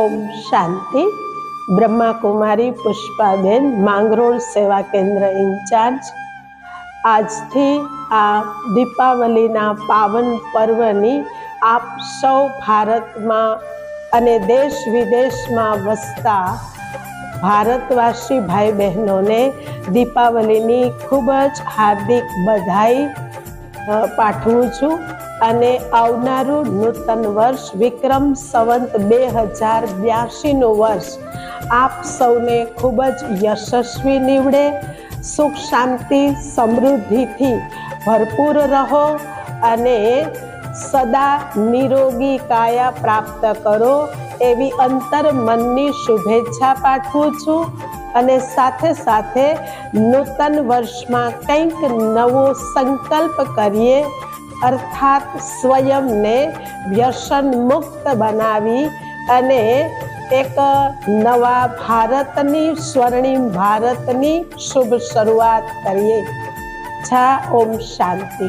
ઓમ શાંતિ. બ્રહ્માકુમારી પુષ્પાબેન, માંગરોળ સેવા કેન્દ્ર ઇન્ચાર્જ. આજથી આ દીપાવલીના પાવન પર્વની આપ સૌ ભારતમાં અને દેશ વિદેશમાં વસતા ભારતવાસી ભાઈ બહેનોને દીપાવલીની ખૂબ જ હાર્દિક બધાઈ પાઠવું છું. અને આવનારું નૂતન વર્ષ વિક્રમ સંવંત બે હજાર બ્યાસીનું વર્ષ. આપ સૌને ખૂબ જ યશસ્વી નીવડે, સુખ શાંતિ, સમૃદ્ધિથી ભરપૂર રહો અને સદા નિરોગી કાયા પ્રાપ્ત કરો એવી અંતર મનની શુભેચ્છા પાઠવું છું અને સાથે સાથે નૂતન વર્ષમાં કંઈક નવો સંકલ્પ કરીએ અર્થાત સ્વયંને વ્યસન મુક્ત બનાવી અને એક નવા ભારતની સ્વર્ણિમ ભારતની શુભ શરૂઆત કરીએ. છા ઓમ શાંતિ.